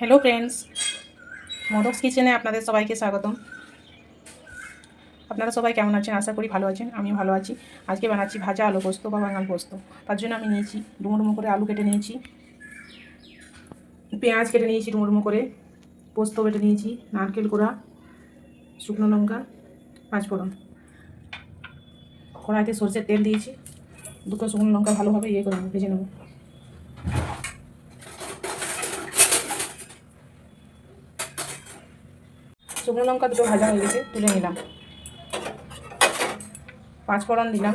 Hello friends মদক্স কিচেনে আপনাদের সবাইকে স্বাগতম। আপনারা সবাই কেমন আছেন? আশা করি ভালো আছেন। আমিও ভালো আছি। আজকে বানাচ্ছি ভাজা আলু পোস্ত বা বাঙাল পোস্ত। তার জন্য আমি নিয়েছি ডুমো ডুমো করে আলু কেটে নিয়েছি। পেঁয়াজ কেটে নিয়েছি ডুমো ডুমো করে। পোস্ত কেটে নিয়েছি, নারকেল কোড়া, শুকনো লঙ্কা পাঁচফোড়ন কড়াইতে সরষের তেল দিয়েছি। দুটো শুকনো লঙ্কা ভালোভাবে ইয়ে করে ভেজে নেব। শুকনো লঙ্কা দুটো ভাজা হয়ে গেছে, তুলে নিলাম। পাঁচ ফোড়ন দিলাম।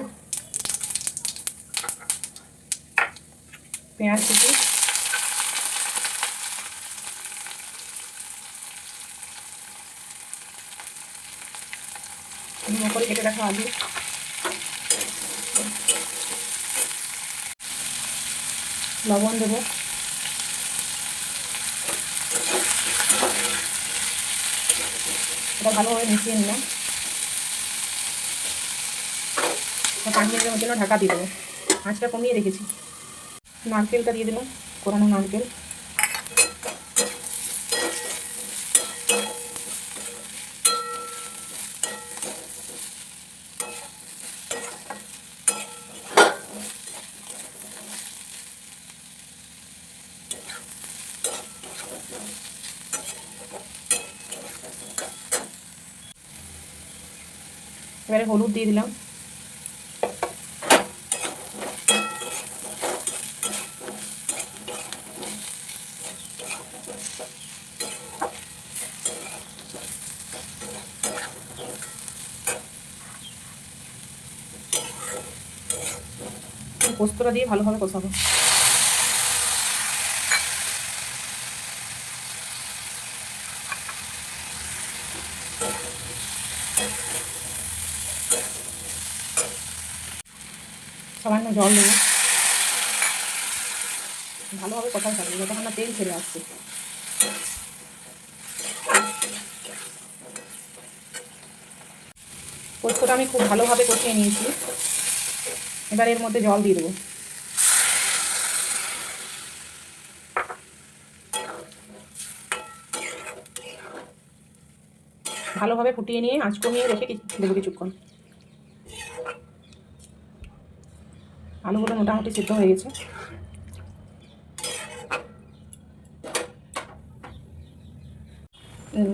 পেঁয়াজ কুচি। করে কেটে রাখা আলু। লবণ দেবো। এটা ভালোভাবে মিশিয়ে নিলাম। পাঁচ মিনিটের জন্য ঢাকা দিয়ে দেবো। আঁচটা কমিয়ে রেখেছি। নারকেলটা দিয়ে দিলাম কোরানো নারকেল। এবারে হলুদ দিয়ে দিলাম। পোস্তটা দিয়ে ভালোভাবে কষাবো। সামান্য জল দেবো ভালোভাবে কষাই থাকবে যতক্ষণ না তেল ছেড়ে আসছে। পোস্তটা আমি খুব ভালোভাবে কষিয়ে নিয়েছি। এবার এর মধ্যে জল দিয়ে দেবো। ভালোভাবে ফুটিয়ে নিয়ে আঁচ কমিয়ে রেখে দেবো কিছুক্ষণ। আলুগুলো মোটামুটি সিদ্ধ হয়ে গেছে।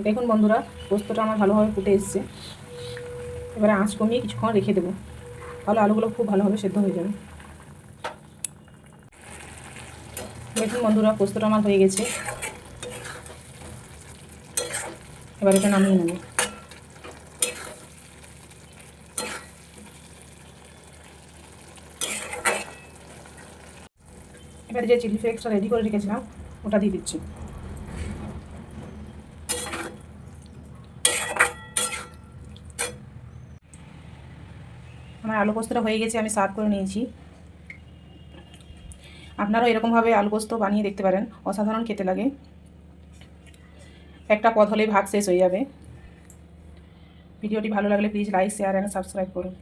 দেখুন বন্ধুরা, পোস্তটা আমার ভালোভাবে ফুটে এসছে। এবারে আঁচ কমিয়ে কিছুক্ষণ রেখে দেবো। তাহলে আলুগুলো খুব ভালোভাবে সেদ্ধ হয়ে যাবে। দেখুন বন্ধুরা, পোস্তটা আমার হয়ে গেছে। এবার এটা নামিয়ে নেব। এবার যে চিলি ফ্লেক্সটা রেডি করে রেখেছিলাম, ওটা দিয়ে দিচ্ছি। আমার আলু পোস্তটা হয়ে গেছে, আমি সার্ভ করে নিয়েছি। আপনারাও এরকমভাবে আলু পোস্ত বানিয়ে দেখতে পারেন, অসাধারণ খেতে লাগে। একটা পথ হলেই ভাত শেষ হয়ে যাবে। ভিডিওটি ভালো লাগলে please like share and subscribe করুন।